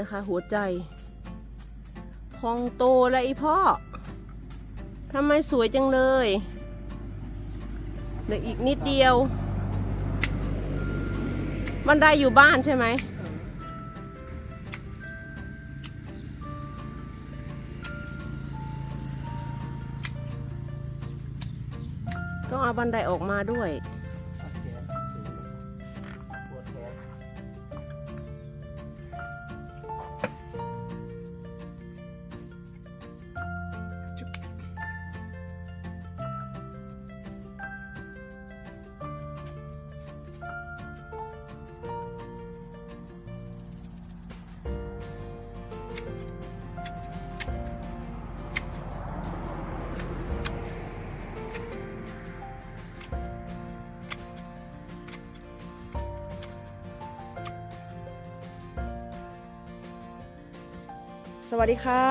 นะคะ หัวใจ พองโตแล้วอีพ่อทำไมสวยจังเลยเหลืออีกนิดเดียวบันไดอยู่บ้านใช่ไหมต้องเอาบันไดออกมาด้วย สวัสดีค่ะ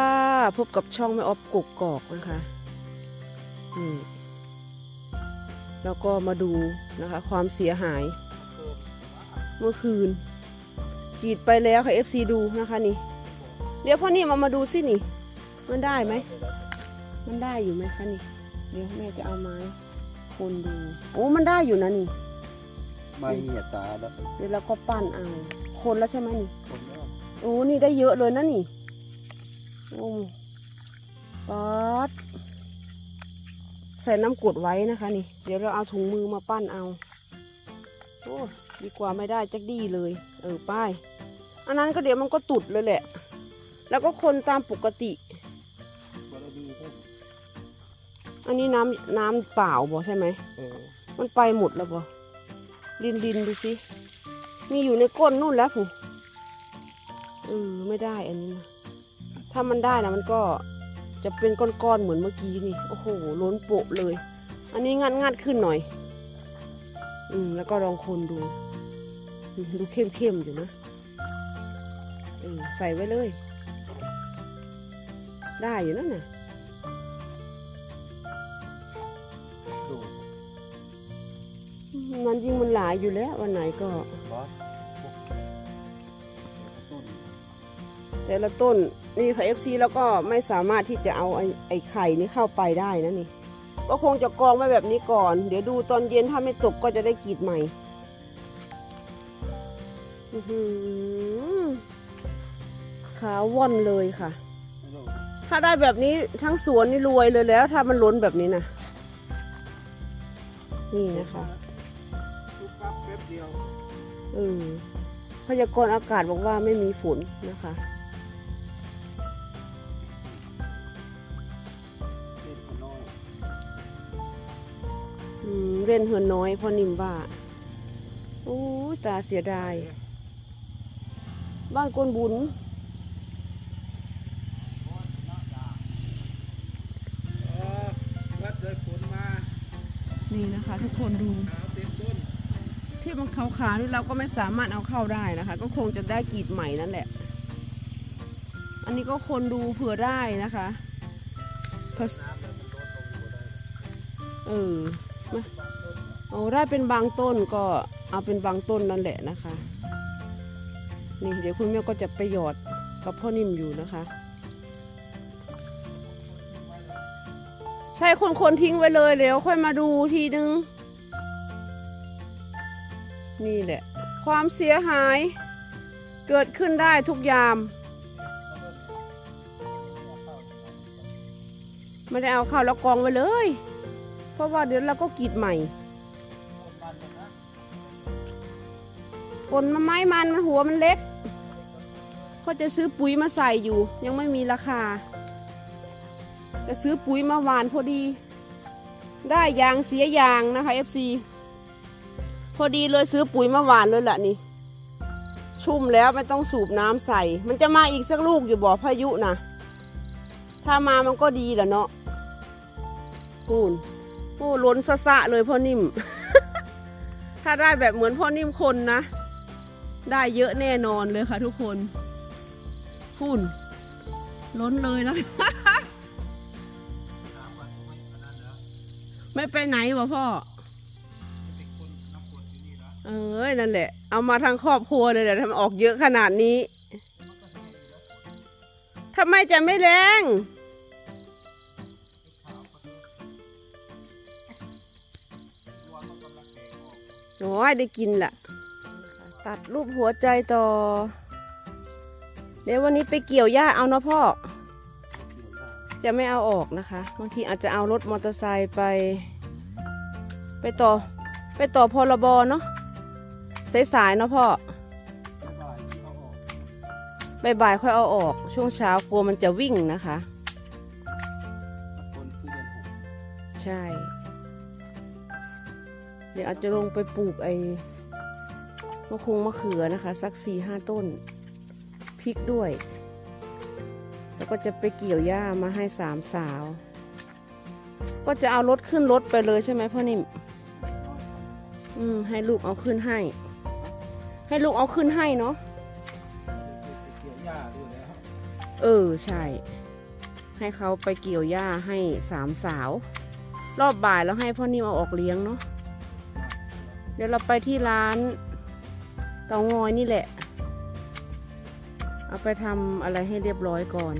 พบกับช่องแม่ออฟกุกกอกนะคะนี่แล้วก็มาดูนะคะ ความเสียหาย เมื่อคืนกรีดไปแล้วค่ะ FC ดูนะคะนี่ เดี๋ยวพ่อนี่มามาดูสินี่ มันได้ไหม มันได้อยู่ไหมคะนี่ เดี๋ยวแม่จะเอาไม้คนดู โอ้มันได้อยู่นะนี่ ไม่เหี่ยตาแล้วเดี๋ยวเราก็ปั้นเอา คนแล้วใช่ไหมนี่ คนแล้วโอ้นี่ได้เยอะเลยนะนี่โอ้ป๊อดใส่น้ำกรดไว้นะคะนี่ เดี๋ยวเราเอาถุงมือมาปั้นเอา โอ้ดีกว่าไม่ได้จักดีเลย เออป้าย อันนั้นก็เดี๋ยวมันก็ตุดเลยแหละ แล้วก็คนตามปกติคนละดีเพิ่มอันนี้น้ำน้ำเปล่าบ่ใช่ไหมเออมันไปหมดแล้วบ่ดินดินดูสิ มีอยู่ในก้นนู่นแล้วผู้เออไม่ได้อันนี้นะ ถ้ามันได้นะมันก็จะเป็นก้อนๆเหมือนเมื่อกี้นี่โอ้โหล้นโปะเลย อันนี้งัดงัดขึ้นหน่อย อืมแล้วก็ลองคนดูอืมดูเข้มเข้มๆอยู่นะเออใส่ไว้เลย ได้อยู่นั่นน่ะดูมันยิ่งมันหลายอยู่แล้ววันไหนก็ แต่ละต้นนี่ค่ะ FC แล้วก็ไม่สามารถที่จะเอาไอ้ไอ้ไข่นี่เข้าไปได้นะนี่ ก็คงจะกองไว้แบบนี้ก่อน เดี๋ยวดูตอนเย็นถ้าไม่ตกก็จะได้กรีดใหม่อื้อหือขาวว่อนเลยค่ะดูถ้าได้แบบนี้ทั้งสวนนี่รวยเลยแล้ว ถ้ามันล้นแบบนี้นะนี่นะคะทุกครับแป๊บเดียวเออพยากรณ์อากาศบอกว่าไม่มีฝนนะคะ เล่นเหินน้อยพ่อนิ่มว่าโอ้ยตาเสียดาย บ้านกวนบุญเออวัดเลยผลมานี่นะคะ ทุกคนดูขาวเต็มต้นที่มันขาวๆนี่เราก็ไม่สามารถเอาเข้าได้นะคะ ก็คงจะได้กรีดใหม่นั่นแหละ อันนี้ก็คนดูเผื่อได้นะคะผสน้ำแล้วมันลดลงหมเอาเอาได้เป็นบางต้นก็เอาเป็นบางต้นนั่นแหละนะคะ นี่เดี๋ยวคุณแม่ก็จะไปหยอดกับพ่อนิ่มอยู่นะคะ ใช่คนคนทิ้งไว้เลยเดี๋ยวค่อยมาดูทีนึง นี่แหละ ความเสียหายเกิดขึ้นได้ทุกยาม ไม่ได้เอาเข้าแล้วกองไว้เลย เพราะว่าเดี๋ยวเราก็กรีดใหม่ผลมันไม้มันมันหัวมันเล็กก็จะซื้อปุ๋ยมาใส่อยู่ ยังไม่มีราคา จะซื้อปุ๋ยมาหวานพอดี ได้ยางเสียยางนะคะ FC พอดีเลยซื้อปุ๋ยมาหวานเลยแหละนี่ ชุ่มแล้วไม่ต้องสูบน้ำใส่ มันจะมาอีกสักลูกอยู่บ่อพายุนะถ้ามามันก็ดีแหละเนาะปูนโอ้ล้นสะสะเลยพ่อนิ่ม ถ้าได้แบบเหมือนพ่อนิ่มคนนะ ได้เยอะแน่นอนเลยค่ะทุกคนพูนล้นเลยนะไม่ไปไหนวะพ่อเอ้ยนั่นแหละ เอามาทั้งครอบครัวเลยแหละทำออกเยอะขนาดนี้มันก็แห้งทำไมจะไม่แรง โอ้ยได้กินละตัดรูปหัวใจต่อ เดี๋ยววันนี้ไปเกี่ยวหญ้าเอาเนาะพ่อเดี๋ยวได้จะไม่เอาออกนะคะบางทีอาจจะเอารถมอเตอร์ไซค์ไป ไปต่อ ไปต่อพรบเนาะสายๆเนาะพ่อบ่ายที่เอาออกบ่ายๆค่อยเอาออก ช่วงเช้ากลัวมันจะวิ่งนะคะคนคือเดือนหกใช่ เดี๋ยวอาจจะลงไปปลูกไอ้มะคงมะเขือนะคะ สักสี่ห้าต้นพริกด้วย แล้วก็จะไปเกี่ยวหญ้ามาให้สามสาว ก็จะเอารถขึ้นรถไปเลยใช่ไหมพ่อนิ่มอืมให้ลูกเอาขึ้นให้ ให้ลูกเอาขึ้นให้เนาะเออใช่ ให้เขาไปเกี่ยวหญ้าให้สามสาว รอบบ่ายแล้วให้พ่อนิ่มเอาออกเลี้ยงเนาะ เดี๋ยวเราไปที่ร้านเตางอยนี่แหละ เอาไปทำอะไรให้เรียบร้อยก่อน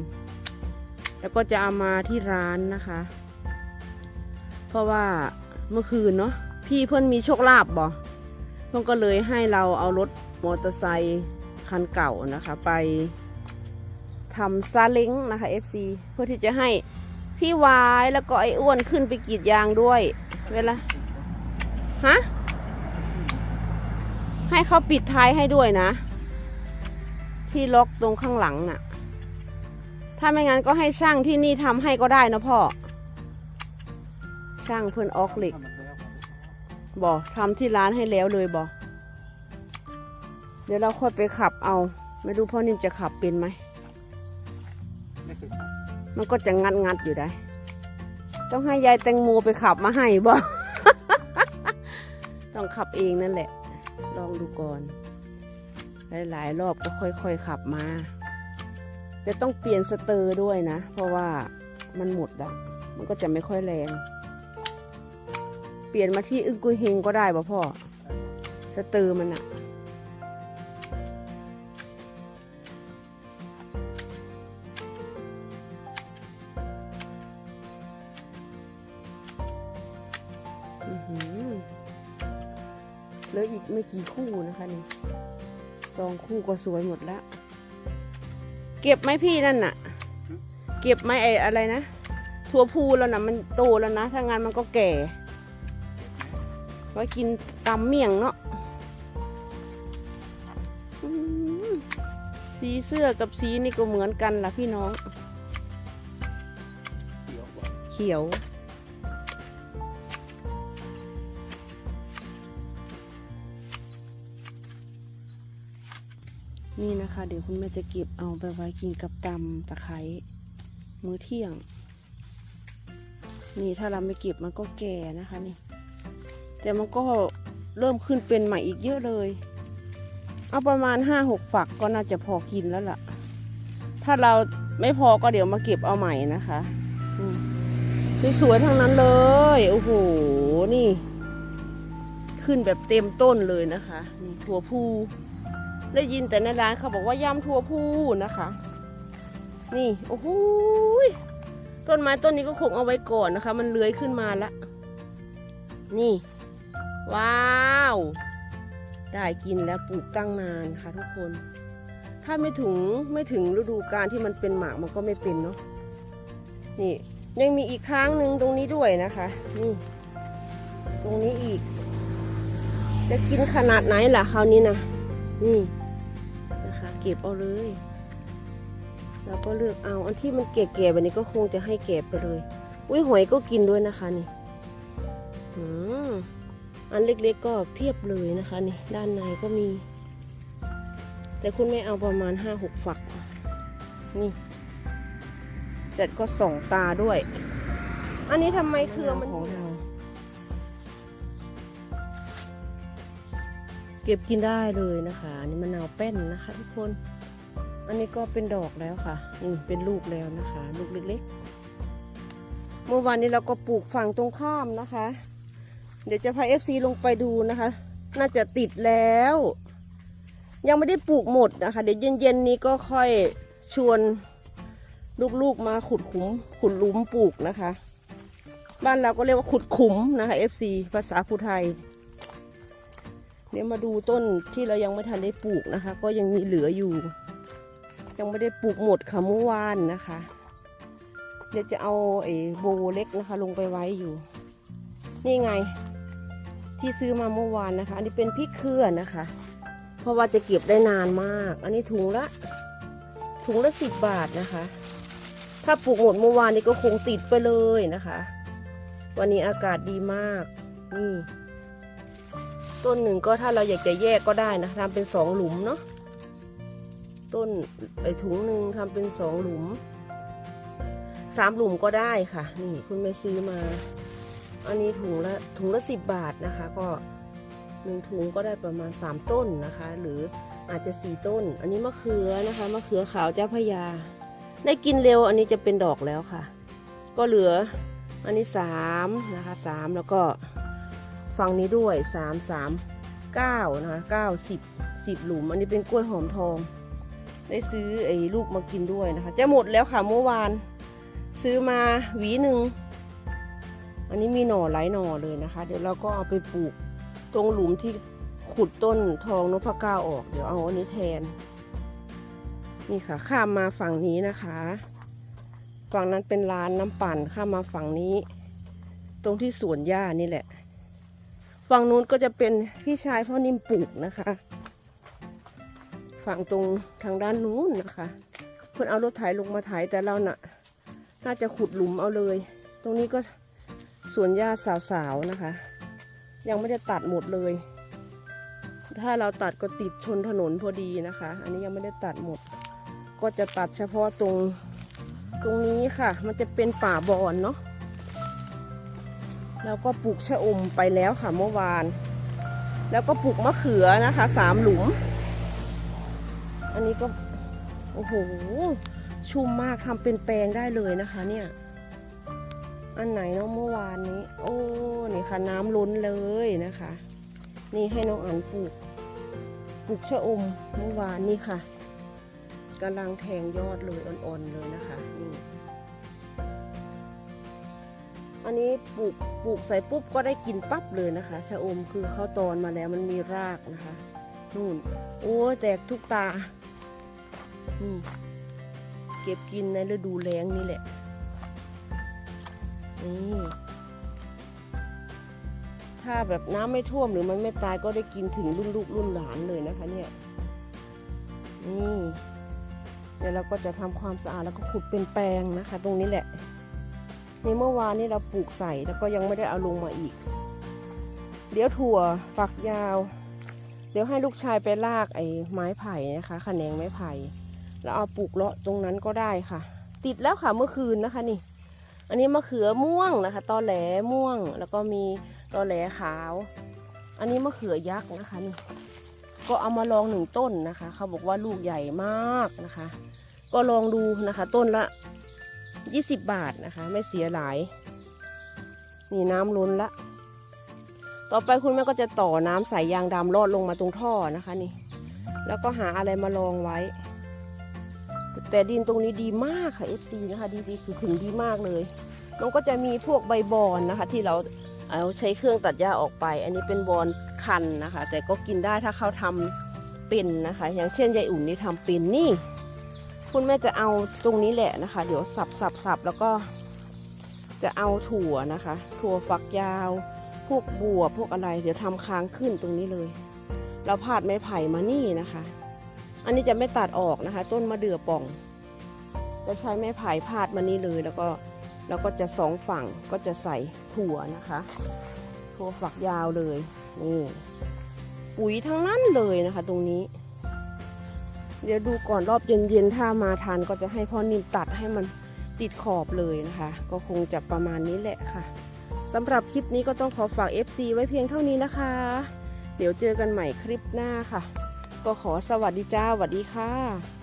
แล้วก็จะเอามาที่ร้านนะคะ เพราะว่าเมื่อคืนเนาะพี่เพื่อนมีโชคลาภบ่เพื่อนก็เลยให้เราเอารถมอเตอร์ไซค์คันเก่านะคะ ไปทำซาเล้งนะคะ FC เพื่อที่จะให้พี่วายแล้วก็ไอ้อ้วนขึ้นไปกรีดยางด้วย เวลาฮะ ให้เขาปิดท้ายให้ด้วยนะ ที่ล็อกตรงข้างหลังน่ะ ถ้าไม่งั้นก็ให้ช่างที่นี่ทำให้ก็ได้นะพ่อ ช่างเพื่อนออกเหล็กบบอทำที่ร้านให้แล้วเลยบอเดี๋ยวเราค่อยไปขับเอา ไม่รู้พ่อนิ่มจะขับเป็นไหมมันก็จะงัดงัดอยู่ได้ ต้องให้ยายแตงโมไปขับมาให้บ่ ต้องขับเองนั่นแหละ ลองดูก่อน หลายๆ รอบก็ค่อยๆขับมา จะต้องเปลี่ยนสเตอร์ด้วยนะ เพราะว่ามันหมดอะมันก็จะไม่ค่อยแรง เปลี่ยนมาที่อึงกุยเฮงก็ได้ป่ะพ่อ สเตอร์มันอะ นะคะนี่สองคู่ก็สวยหมดแล้วเก็บไหมพี่นั่นน่ะ เก็บไหมไอ้อะไรนะถั่วพูแล้วนะมันโตแล้วนะถ้างั้นมันก็แก่ไว้กินตำเมี่ยงเนาะสีเสื้อกับสีนี่ก็เหมือนกันล่ะพี่น้องเกี่ยวกว่าเขียว นี่นะคะ เดี๋ยวคุณแม่จะเก็บเอาไปไว้กินกับตำตะไคร้มื้อเที่ยง นี่ถ้าเราไม่เก็บมันก็แก่นะคะนี่ แต่มันก็เริ่มขึ้นเป็นใหม่อีกเยอะเลย เอาประมาณห้าหกฝักก็น่าจะพอกินแล้วล่ะ ถ้าเราไม่พอก็เดี๋ยวมาเก็บเอาใหม่นะคะสวยๆทั้งนั้นเลยโอ้โหนี่ ขึ้นแบบเต็มต้นเลยนะคะนี่ถั่วพู ได้ยินแต่ในร้านเขาบอกว่ายำถั่วพูนะคะ นี่โอ้โหต้นไม้ต้นนี้ก็คงเอาไว้ก่อนนะคะ มันเลื้อยขึ้นมาละนี่ ว้าว ได้กินแล้วปลูกตั้งนานค่ะทุกคน ถ้าไม่ถึงไม่ถึงฤดูกาลที่มันเป็นหมากมันก็ไม่เป็นเนาะนี่ยังมีอีกครั้งหนึ่งตรงนี้ด้วยนะคะ นี่ ตรงนี้อีก จะกินขนาดไหนล่ะคราวนี้นะนี่ เก็บเอาเลย แล้วก็เลือกเอา อันที่มันแก่ๆแบบนี้ก็คงจะให้แก่ไปเลย อุ้ยหอยก็กินด้วยนะคะนี่อันเล็กๆก็เพียบเลยนะคะนี่ด้านในก็มี แต่คุณแม่เอาประมาณห้าหกฝัก นี่แต่ก็ส่องตาด้วย อันนี้ทำไมเครือมันของเรา เก็บกินได้เลยนะคะอันนี่มะนาวแป้นนะคะ ทุกคน อันนี้ก็เป็นดอกแล้วค่ะนี่เป็นลูกแล้วนะคะ ลูกเล็กๆ เมื่อวานนี้เราก็ปลูกฝั่งตรงข้ามนะคะ เดี๋ยวจะพาเอฟซีลงไปดูนะคะ น่าจะติดแล้ว ยังไม่ได้ปลูกหมดนะคะ เดี๋ยวเย็นๆนี้ก็ค่อยชวนลูกๆมาขุดขุมขุดหลุมปลูกนะคะ บ้านเราก็เรียกว่าขุดขุมนะคะ FC ภาษาภูไทย เดี๋ยวมาดูต้นที่เรายังไม่ทันได้ปลูกนะคะ ก็ยังมีเหลืออยู่ ยังไม่ได้ปลูกหมดค่ะเมื่อวานนะคะ เดี๋ยวจะเอาไอ้โบเล็กนะคะ ลงไปไว้อยู่ นี่ไง ที่ซื้อมาเมื่อวานนะคะ อันนี้เป็นพริกเครือนะคะ เพราะว่าจะเก็บได้นานมาก อันนี้ถุงละถุงละสิบบาทนะคะ ถ้าปลูกหมดเมื่อวานนี้ก็คงติดไปเลยนะคะ วันนี้อากาศดีมากนี่ ต้นหนึ่งก็ถ้าเราอยากจะแยกก็ได้นะทำเป็นสองหลุมเนาะต้นไอถุงหนึ่งทำเป็นสองหลุมสามหลุมก็ได้ค่ะนี่คุณแม่ซื้อมา อันนี้ถุงละถุงละสิบบาทนะคะ ก็หนึ่งถุงก็ได้ประมาณสามต้นนะคะ หรืออาจจะสี่ต้น อันนี้มะเขือนะคะมะเขือขาวเจ้าพยา ได้กินเร็วอันนี้จะเป็นดอกแล้วค่ะ ก็เหลืออันนี้สามนะคะสามแล้วก็ ฝั่งนี้ด้วยสามสามเก้านะคะเก้าสิบสิบหลุม อันนี้เป็นกล้วยหอมทอง ได้ซื้อไอ้ลูกมากินด้วยนะคะ จะหมดแล้วค่ะเมื่อวาน ซื้อมาหวีหนึ่ง อันนี้มีหน่อหลายหน่อเลยนะคะ เดี๋ยวเราก็เอาไปปลูกตรงหลุมที่ขุดต้นทองนพเก้าออก เดี๋ยวเอาอันนี้แทน นี่ค่ะ ข้ามมาฝั่งนี้นะคะ ฝั่งนั้นเป็นร้านน้ำปั่นข้ามมาฝั่งนี้ ตรงที่สวนหญ้านี่แหละ ฝั่งนู้นก็จะเป็นพี่ชายพ่อนิ่มปลูกนะคะ ฝั่งตรงทางด้านนู้นนะคะ เพื่อนเอารถไถลงมาไถแต่เราน่ะ น่าจะขุดหลุมเอาเลย ตรงนี้ก็สวนหญ้าสาวๆนะคะ ยังไม่ได้ตัดหมดเลย ถ้าเราตัดก็ติดชนถนนพอดีนะคะ อันนี้ยังไม่ได้ตัดหมด ก็จะตัดเฉพาะตรงตรงนี้ค่ะ มันจะเป็นป่าบอนเนาะ แล้วก็ปลูกชะอมไปแล้วค่ะเมื่อวาน แล้วก็ปลูกมะเขือนะคะสามหลุม อันนี้ก็ โอ้โห ชุ่มมากทำเป็นแปลงได้เลยนะคะเนี่ย อันไหนเนาะเมื่อวานนี้ โอ้นี่ค่ะน้ำล้นเลยนะคะ นี่ให้น้องอันปลูก ปลูกชะอมเมื่อวานนี่ค่ะกำลังแทงยอดเลยอ่อนๆเลยนะคะนี่ อันนี้ปลูกปลูกใส่ปุ๊บก็ได้กินปั๊บเลยนะคะชะอมคือเขาตอนมาแล้วมันมีรากนะคะนู่นโอ้แตกทุกตานี่เก็บกินในฤดูแล้งนี่แหละนี่ถ้าแบบน้ำไม่ท่วมหรือมันไม่ตายก็ได้กินถึงรุ่นลูกรุ่นหลานเลยนะคะเนี่ยนี่เดี๋ยวเราก็จะทำความสะอาดแล้วก็ขุดเป็นแปลงนะคะ ตรงนี้แหละ ในเมื่อวานนี้เราปลูกใส่แล้วก็ยังไม่ได้เอาลงมาอีก เดี๋ยวถั่วฝักยาว เดี๋ยวให้ลูกชายไปลากไอ้ไม้ไผ่นะคะขแขนงไม้ไผ่ แล้วเอาปลูกเลาะตรงนั้นก็ได้ค่ะ ติดแล้วค่ะเมื่อคืนนะคะนี่ อันนี้มะเขือม่วงนะคะ ตอแหลม่วง แล้วก็มีตอแหลขาว อันนี้มะเขือยักษ์นะคะนี่ก็เอามาลองหนึ่งต้นนะคะ เขาบอกว่าลูกใหญ่มากนะคะ ก็ลองดูนะคะ ต้นละ 20 บาทนะคะ ไม่เสียหลาย นี่น้ำล้นละ ต่อไปคุณแม่ก็จะต่อน้ำใส่ยางดำลอดลงมาตรงท่อนะคะนี่ แล้วก็หาอะไรมาลองไว้ แต่ดินตรงนี้ดีมากค่ะ FC นะคะดีดีคือถึงดีมากเลย มันก็จะมีพวกใบบอนนะคะ ที่เราเอาใช้เครื่องตัดหญ้าออกไป อันนี้เป็นบอนคันนะคะ แต่ก็กินได้ถ้าเขาทำเป็นนะคะ อย่างเช่นยายอุ่นนี่ทำเป็นนี่ คุณแม่จะเอาตรงนี้แหละนะคะ เดี๋ยวสับสับสับแล้วก็จะเอาถั่วนะคะ ถั่วฝักยาว พวกบัวพวกอะไร เดี๋ยวทำค้างขึ้นตรงนี้เลย เราพาดไม้ไผ่มานี่นะคะ อันนี้จะไม่ตัดออกนะคะ ต้นมะเดื่อป่อง จะใช้ไม้ไผ่พาดมานี่เลย แล้วก็แล้วก็จะสองฝั่งก็จะใส่ถั่วนะคะ ถั่วฝักยาวเลยนี่ปุ๋ยทั้งนั้นเลยนะคะ ตรงนี้ เดี๋ยวดูก่อนรอบเย็นๆถ้ามาทานก็จะให้พ่อนิ่มตัดให้มันติดขอบเลยนะคะ ก็คงจะประมาณนี้แหละค่ะสำหรับคลิปนี้ก็ต้องขอฝาก FC ไว้เพียงเท่านี้นะคะ เดี๋ยวเจอกันใหม่คลิปหน้าค่ะ ก็ขอสวัสดีจ้าสวัสดีค่ะ